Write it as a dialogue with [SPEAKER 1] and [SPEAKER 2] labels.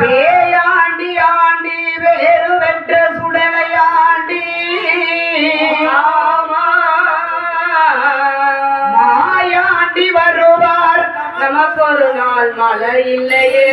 [SPEAKER 1] பேயாண்டி aunty வேறு வெற்ற சுடலையாண்டி மாயாண்டி வருவார். நமக்கு ஒரு நாள் மலர் இல்லையே.